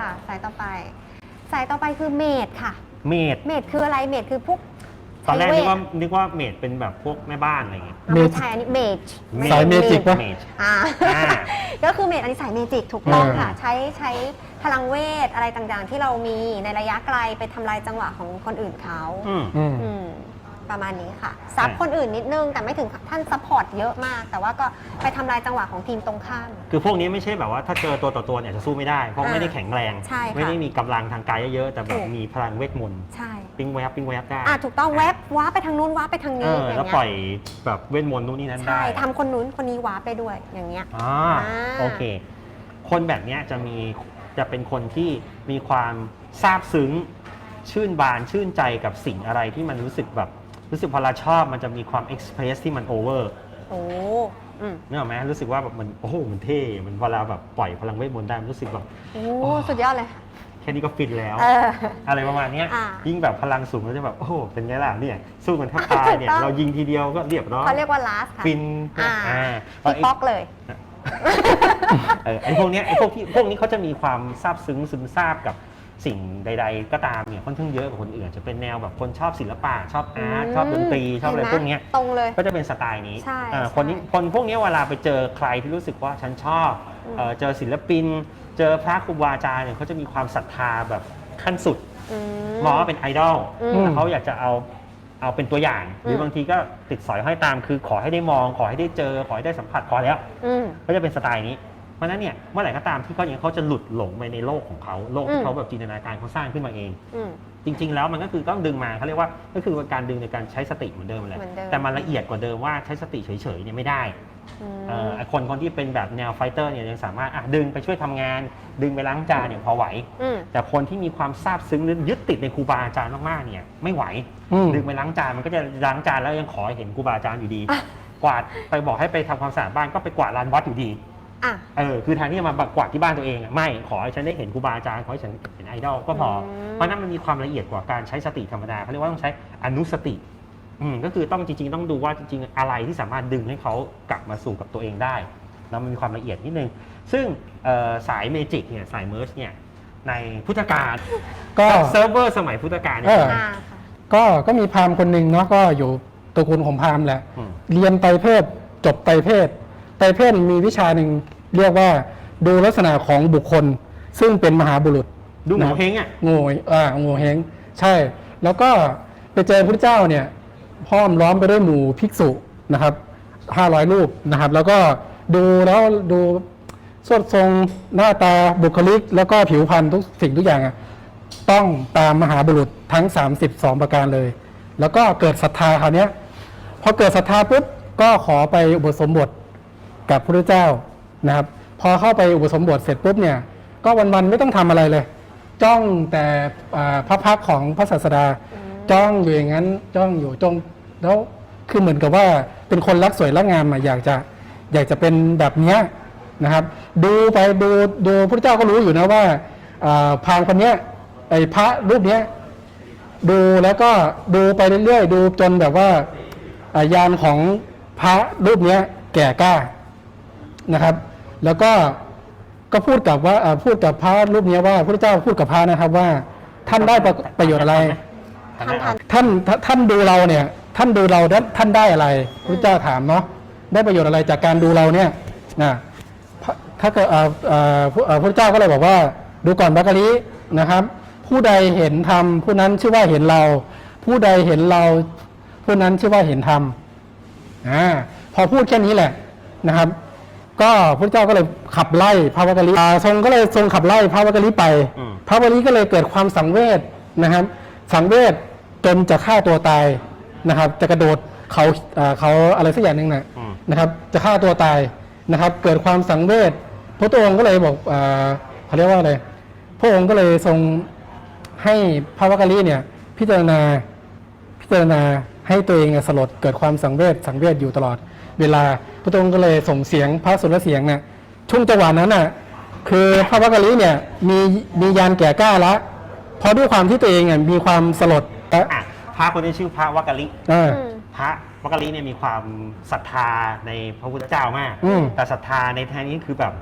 ค่ะ สายต่อไป สายต่อไปคือเมดค่ะ เมดเมดคืออะไรเมดคือพวกตอนแรกใช้นึกเวว่าทนึกว่าเมดเป็นแบบพวกแม่บ้านอะไรอย่างเงี้ยเอาไม่ใช่อันนี้เมจ Mage สายเมจิกปะเมดอ่าอ่าก็คือเมดอันนี้สายเมจิกถูกต้องอ่าค่ะ ใช้ใช้พลังเวทอะไรต่างๆ ที่เรามีในระยะไกลไปทำลายจังหวะของคนอื่นเขาอืมอืมอืม ประมาณนี้ค่ะซับใช่คนอื่นนิดนึงแต่ไม่ถึงท่านซัพพอร์ตเยอะมาก แต่ว่าก็ไปทำลายจังหวะของทีมตรงข้าม คือพวกนี้ไม่ใช่แบบว่าถ้าเจอตัวต่อตัวเนี่ยจะสู้ไม่ได้ เพราะอ่าไม่ได้แข็งแรง ใช่ค่ะไม่ได้มีกำลังทางกายเยอะๆแต่แบบถูก มีพลังเวทมนต์ใช่ปิ้งแวบปิ้งแวบได้อะถูกต้องแวบว้าไปทางนู้นว้าไปทางเอนี้ออย่างแล้วเงี้ปล่อยยแบบเวทมนต์นู่นนี่นั่นใช่ได้ทำคนนู้นคนนี้ว้าไปด้วยอย่างเงี้ย อ่าอ่า โอเค คนแบบเนี้ยจะมีจะเป็นคนที่มีความซาบซึ้ง ชื่นบานชื่นใจกับสิ่งอะไรที่มันรู้สึกแบบ รู้สึกพอเราชอบมันจะมีความเอ็กซ์เพรสที่มันโอเวอร์โอ้อืมนึกออกไหมรู้สึกว่าแบบมันโอ้โหมันเท่ มันเวลาแบบปล่อยพลังเวทมนต์ได้มันรู้สึกแบบโอ้ สุดยอดเลย แค่นี้ก็ฟินแล้ว เออ อะไรประมาณเนี้ยอ่ายิ่งแบบพลังสูงก็จะแบบโอ้โหเป็นไงล่ะเนี่ยสู้กันแทบตายเนี่ยถูกต้อง เรายิงทีเดียวก็เรียบร้อยเขาเรียกว่าลาสค่ะฟินอ่าอ่าพี่ป๊อกเลย เออไอ้พวกเนี้ยไอ้พวกที่พวกนี้เขาจะมีความซาบซึ้งซึมซาบกับ สิ่งใด ๆ ก็ตามเนี่ยค่อนข้างเยอะกว่าคนอื่น จะเป็นแนวแบบคนชอบศิลปะชอบอาร์ตชอบดนตรีชอบอะไรห็หมพวกเนี้ยตรงเลย ก็จะเป็นสไตล์นี้ใช่อ่าใช่คนนี้คนพวกเนี้ยเวลาไปเจอใครที่รู้สึกว่าฉันชอบอืมเอ่อเจอศิลปิน เจอพระครูบาอาจารย์เนี่ยเขาจะมีความศรัทธาแบบขั้นสุด อื มองว่าเป็นไอดอลอืมแต่เขาอยากจะเอาเอาเป็นตัวอย่าง หรือม บางทีก็ติดสอยห้อยตาม คือขอให้ได้มอง ขอให้ได้เจอ ขอให้ได้สัมผัสพอแล้ว อืม ก็จะเป็นสไตล์นี้ เพราะฉะนั้นเนี่ยเมื่อไหร่ก็ตามที่เขาอย่างเขาจะหลุดหลงไปในโลกของเขาโลกอืที่มเขาแบบจินตนาการเขาสร้างขึ้นมาเองอืมจริง ๆ แล้วมันก็คือต้องดึงมาเขาเรียกว่าก็คือการดึงในการใช้สติเหมือนเดิมแหละเหมือนเดิมแต่มันละเอียดกว่าเดิมว่าใช้สติเฉยๆเนี่ยไม่ได้อืมเอ่อไอ้คนคนที่เป็นแบบแนวไฟเตอร์เนี่ยยังสามารถอะดึงไปช่วยทำงาน ดึงไปล้างจานเนี่ยพอไหวอืมแต่คนที่มีความซาบซึ้งหรือยึดติดในครูบาอาจารย์มากๆเนี่ยไม่ไหวอืมดึงไปล้างจานมันก็จะล้างจานแล้วยังขอให้เห็นครูบาอาจารย์อยู่ดีอะกวาดไปบอกให้ไปทำความสะอาดบ้านก็ไปกวาดลานวัดอยู่ดี อะ เออคือแทนที่จะมากวาดที่บ้านตัวเองอะไม่ขอให้ฉันได้เห็นครูบาอาจารย์ขอให้ฉันเห็นไอดอลก็พออม เพราะนั้นมันมีความละเอียดกว่าการใช้สติธรรมดาเขาเรียกว่าต้องใช้อนุสติอืมก็คือต้องจริง ๆ ต้องดูว่าจริง ๆ อะไรที่สามารถดึงให้เขากลับมาสู่กับตัวเองได้แล้วมันมีความละเอียดนิดนึง ซึ่งเอ่อสายเมจิกเนี่ยสายเมิร์ชเนี่ยในพุทธกาลก็ เซิร์ฟเวอร์สมัยพุทธกาลเนี่เอยอ อ่าค่ะ ก็ก็มีพราหมณ์คนหนึ่งเนาะก็อยู่ตระกูลของพราหมณ์แหละ อืม เรียนไตรเพศจบไตรเพศ ไตรเพศมีวิชาหนึ่งเรียกว่าดูลักษณะของบุคคล ซึ่งเป็นมหาบุรุษดูหมอนะเฮงอะโง่อ่าโง่เฮงใช่ แล้วก็ไปเจอพระเจ้าเนี่ยห้อมล้อมไปด้วยหมู่ภิกษุนะครับห้าร้อยรูปนะครับ แล้วก็ดูแล้วดูสวดทรงหน้าตาบุคลิก แล้วก็ผิวพรรณทุกสิ่งทุกอย่างอะต้องตามมหาบุรุษทั้ง 32 ประการเลย แล้วก็เกิดศรัทธาคราวเนี้ยพอเกิดศรัทธาปุ๊บก็ขอไปอุปสมบท กับพระเจ้านะครับ พอเข้าไปอุปสมบทเสร็จปุ๊บเนี่ย ก็วันๆไม่ต้องทำอะไรเลย จ้องแต่อ่าพระพักตร์ของพระศาสดา จ้องอยู่อย่างนั้นจ้องอยู่จ้องแล้วคือเหมือนกับว่าเป็นคนรักสวยรักงามอะอยากจะอยากจะเป็นแบบเนี้ยนะครับ ดูไปดูดูพระเจ้าก็รู้อยู่นะว่าอ่าพราหมณ์คนเนี้ยไอ้พระรูปเนี้ยดูแล้วก็ดูไปเรื่อยๆ ดูจนแบบว่าอ่ายานของพระรูปเนี้ยแก่กล้า นะครับ แล้วก็ก็พูดกับว่าอ่าพูดกับพระรูปเนี้ยว่าพระเจ้าพูดกับพระนะครับว่า ท่านได้ประประโยชน์อะไรทำทันท่านท่านท่านดูเราเนี่ย ท่านดูเราแล้วท่านได้อะไรพระเจ้าถามเนาะได้ประโยชน์อะไรจากการดูเราเนี่ยนะพระถ้าเกิดเอ่อเอ่อพระเอ่อพระเจ้าก็เลยบอกว่า ดูก่อนบัคกะลีนะครับ ผู้ใดเห็นธรรมผู้นั้นชื่อว่าเห็นเรา ผู้ใดเห็นเรา ผู้นั้นชื่อว่าเห็นธรรมอ่าพอพูดแค่นี้แหละนะครับ ก็พระเจ้าก็เลยขับไล่พระวักกะลีอ่าทรงก็เลยทรงขับไล่พระวักกะลีไป อืม พระวักกะลีก็เลยเกิดความสังเวชนะครับ สังเวชจนจะฆ่าตัวตายนะครับ จะกระโดดเขาอ่าเขาอะไรสักอย่างหนึ่งนะอืม นะครับ จะฆ่าตัวตายนะครับ เกิดความสังเวชพระองค์ก็เลยบอกอ่าเขาเรียกว่าอะไรพระองค์ก็เลยทรงให้พระวักกะลีเนี่ยพิจารณา พิจารณาให้ตัวเองอะสลดเกิดความสังเวชสังเวชอยู่ตลอด เวลาพระองค์ก็เลยส่งเสียงพระสุรเสียงเนี่ยช่วงจังหวะนั้นน่ะคือพระวักกะลีเนี่ยมีมียานแก่กล้าแล้วเพราะด้วยความที่ตัวเองอะมีความสลดและอะพระคนนี้ชื่อพระวักกะลิ เออ อืม พระวักกะลิเนี่ยมีความศรัทธาในพระพุทธเจ้ามาก อืมแต่ศรัทธาในแทนนี้คือแบบ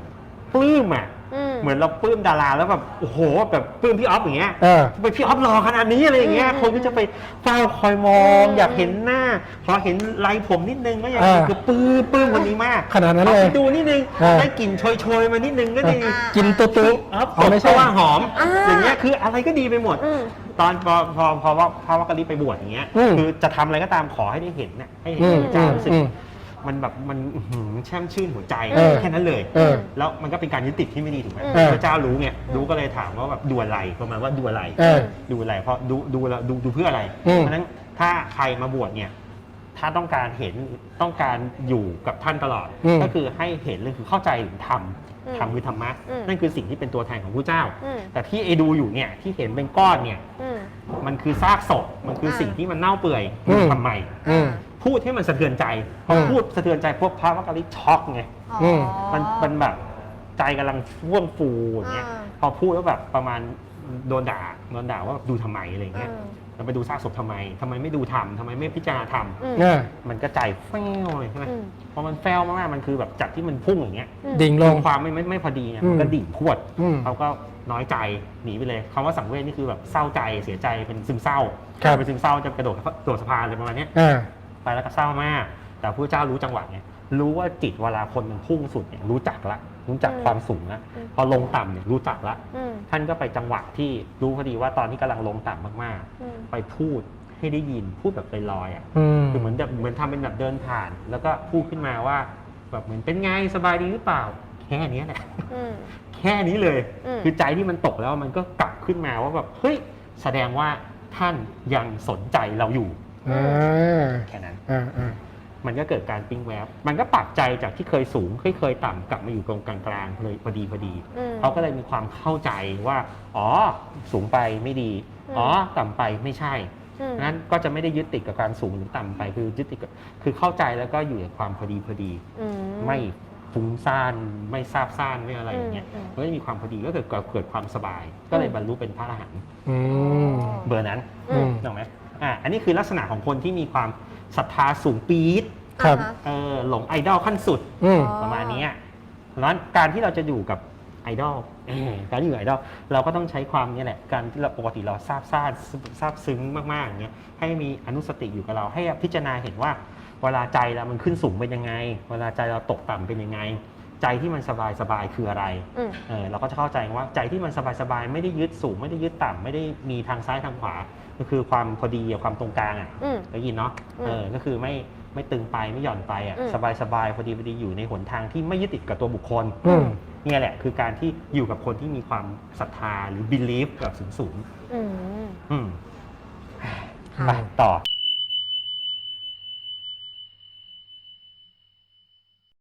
ปลื้มอะ อืม เหมือนเราปลื้มดาราแล้วแบบโอ้โหแบบปลื้มพี่ออฟอย่างเงี้ยเออ ทำไมพี่ออฟหล่อขนาดนี้อะไรอย่างเงี้ยอืมคนก็จะไปเฝ้าคอยมอง อืม อยากเห็นหน้าพอเห็นลายผมนิดนึงก็อยากเออคือปลื้มปลื้มคนนี้มากขนาดนั้นเลยอไปดูนิดนึงเออ ได้กลิ่นโชยๆมานิดนึงก็ดีอ่ากินตุ๊ตุ๊ออฟอ๋อไม่เพใช่ราะว่าหอม อ่าอย่างเงี้ยคืออะไรก็ดีไปหมด อืม ตอนพอพอพอว่าพระวักกะลิไปบวชอย่างเงี้ยอืมคือจะทำอะไรก็ตามขอให้ได้เห็นน่ะให้เห็นอืมพระเจ้ารู้สึกอืม มันแบบมันอื้อหือแช่มชื่นหัวใจเออแค่นั้นเลย เออแล้วมันก็เป็นการยึดติดที่ไม่ดีถูกไหมเออพระเจ้ารู้ไงรู้ก็เลยถามว่าแบบดูอะไรประมาณว่าดูอะไรเออดูอะไร เพราะดูดูแล้วดูดูเพื่ออะไร อืม เพราะฉะนั้นถ้าใครมาบวชเนี่ย ถ้าต้องการเห็นต้องการอยู่กับท่านตลอด อืม ก็คือให้เห็นเรื่องคือเข้าใจถึงธรรมอืมธรรมคือธรรมะอืมนั่นคือสิ่งที่เป็นตัวแทนของผู้เจ้า อืม แต่ที่ไอ้ดูอยู่เนี่ยที่เห็นเป็นก้อนเนี่ย อืม มันคือซากศพมันคืออาสิ่งที่มันเน่าเปื่อยอืม ทำไม อืม พูดให้มันสะเทือนใจพออืมพูดสะเทือนใจพวกพระวักกะลิช็อกไงอ๋อมมันมันแบบใจกำลังฟ่วงฟูอย่างเงี้ยอ่า พอพูดแล้วแบบประมาณโดนด่าโดนด่าว่าดูทำไมอะไรเงี้ยอืมเราไปดูซากศพทำไมทำไมไม่ดูทำทำไมไม่พิจารณาทอืมเออำมันก็ใจแฟวเลยใช่ไหมอืมพอมันแฟวมากๆมันคือแบบจากที่มันพุ่งอย่างเงี้ย อืม ดิ่งลง ความไม่ไม่ไม่พอดีเนี่ยอืมมันก็ดิ่งพรวดอืมเขาก็น้อยใจหนีไปเลยคำว่าสังเวชนี่คือแบบเศร้าใจเสียใจเป็นซึมเศร้าครับ เป็นซึมเศร้าจะกระโดดกระโดดสะพานอะไรประมาณเนี้ยเออ ไปแล้วก็เศร้ามาก แต่พระเจ้ารู้จังหวะไงรู้ว่าจิตเวลาคนมันพุ่งสุดเนี่ยรู้จักละ รู้จักอืมความสูงละอืม พอลงต่ำเนี่ยรู้จักละ อืมท่านก็ไปจังหวะที่รู้พอดีว่าตอนที่กำลังลงต่ำมากอืม ๆ ไปพูดให้ได้ยินพูดแบบลอยๆอะ อืม คือเหมือนแบบเหมือนทำเป็นแบบเดินผ่าน แล้วก็พูดขึ้นมาว่า แบบเหมือนเป็นไงสบายดีหรือเปล่า แค่เนี้ยแหละอืม แค่นี้เลย อืม คือใจที่มันตกแล้วมันก็กลับขึ้นมาว่าแบบเฮ้ยแสดงว่าท่านยังสนใจเราอยู่ อ่าแค่นั้น อ่าอ่ามันก็เกิดการปิ้งแวบ มันก็ปรับใจจากที่เคยสูงเคยเคยต่ำกลับมาอยู่ตรงกลางๆเลยพอดีพอดี อืม เขาก็เลยมีความเข้าใจว่า อ๋อ สูงไปไม่ดี อืม อ๋อ ต่ำไปไม่ใช่ อืม นั้นก็จะไม่ได้ยึดติดกับการสูงหรือต่ำไป คือยึดติดกับคือเข้าใจแล้วก็อยู่ในความพอดีพอดี อืมไม่ฟุ้งซ่านไม่ซาบซ่านไม่อะไรอย่างเงี้ยอืมมันก็จะมีความพอดีก็เกิดเกิดความสบาย ก็เลยบรรลุเป็นพระอรหันต์อืม เบอร์นั้นอืม ถูกไหม อ่าอันนี้คือลักษณะของคนที่มีความศรัทธาสูงปี๊ดครับอ่าฮะเออหลงไอดอลขั้นสุดอืมอ๋อประมาณนี้แล้วการที่เราจะอยู่กับไอดอลเออการที่อยู่ไอดอลเราก็ต้องใช้ความนี้แหละการที่เราปกติเราทราบซ่านทราบซึ้งมากๆอย่างเงี้ยให้มีอนุสติอยู่กับเราให้พิจารณาเห็นว่า เวลาใจเรามันขึ้นสูงเป็นยังไง เวลาใจเราตกต่ำเป็นยังไง ใจที่มันสบายสบายๆคืออะไรอืม เออเราก็จะเข้าใจว่าใจที่มันสบายสบายๆไม่ได้ยึดสูงไม่ได้ยึดต่ำไม่ได้มีทางซ้ายทางขวาก็คือความพอดีกับความตรงกลางอะอืม ได้ยินเนาะอืมเออก็คือไม่ไม่ตึงไปไม่หย่อนไปอะอืม สบายสบายๆพอดีพอดีอยู่ในหนทางที่ไม่ยึดติดกับตัวบุคคล อืม เนี่ยแหละคือการที่อยู่กับคนที่มีความศรัทธาหรือ belief แบบสูงสูงอืม ๆอืมค่ะ ไปต่อ